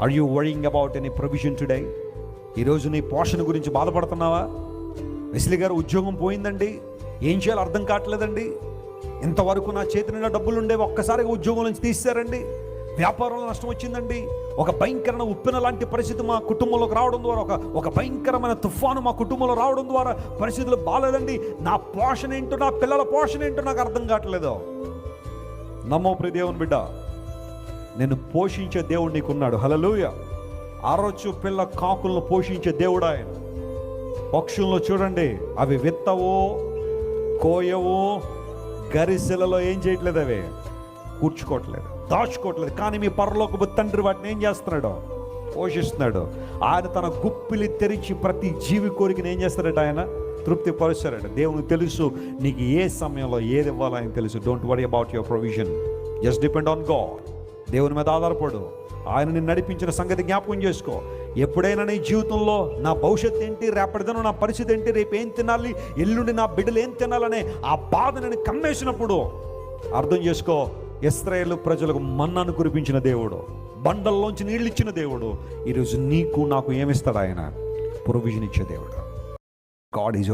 Are you worrying about any provision today ఈరోజు నీ పోషణ గురించి బాధపడుతున్నావా? వెస్లీ గారు ఉద్యోగం పోయిందండి. ఏం చేయాలో అర్థం కావట్లేదండి. ఇంతవరకు నా చేతి నిండా డబ్బులు ఉండేవి ఒక్కసారిగా ఉద్యోగం నుంచి తీశారండి వ్యాపారంలో నష్టం వచ్చిందండి. ఒక భయంకరమైన ఉప్పిన లాంటి పరిస్థితి మా కుటుంబంలోకి రావడం ద్వారా ఒక ఒక భయంకరమైన తుఫాను మా కుటుంబంలో రావడం ద్వారా పరిస్థితులు బాగాలేదండి నా పోషణ ఏంటో నా పిల్లల పోషణ ఏంటో నాకు అర్థం కావట్లేదు. నమ్మో ప్రియ బిడ్డ నేను పోషించే దేవుడు నీకున్నాడు. హలలుయ ఆరోచు పిల్ల కాకులను పోషించే దేవుడు ఆయన. పక్షులను చూడండి అవి విత్తవు కోయవు గరిసెలలో ఏం చేయట్లేదు అవి? కూర్చుకోవట్లేదు దాచుకోవట్లేదు. కానీ మీ పరలోకపు తండ్రి వాటిని ఏం చేస్తున్నాడు? పోషిస్తున్నాడు. ఆయన తన గుప్పిలి తెరిచి ప్రతి జీవి కోరికను ఏం చేస్తాడట ఆయన? తృప్తి పరుస్తాడట దేవునికి తెలుసు నీకు ఏ సమయంలో ఏది ఇవ్వాలో ఆయన తెలుసు. Don't worry about your provision just depend on God దేవుని మీద ఆధారపడు. ఆయన నిన్ను నడిపించిన సంగతి జ్ఞాపకం చేసుకో. ఎప్పుడైనా నీ జీవితంలో నా భవిష్యత్తు ఏంటి రేపటిదనం నా పరిస్థితి ఏంటి రేపు ఏం తినాలి ఎల్లుండి నా బిడ్డలు ఏం తినాలనే ఆ బాధ నేను కమ్మేసినప్పుడు అర్థం చేసుకో ఇస్రాయేల్ ప్రజలకు మన్నాను కురిపించిన దేవుడు బండల్లోంచి నీళ్ళు ఇచ్చిన దేవుడు. ఈరోజు నీకు నాకు ఏమిస్తాడు ఆయన? ప్రొవిజన్ ఇచ్చే దేవుడు. God is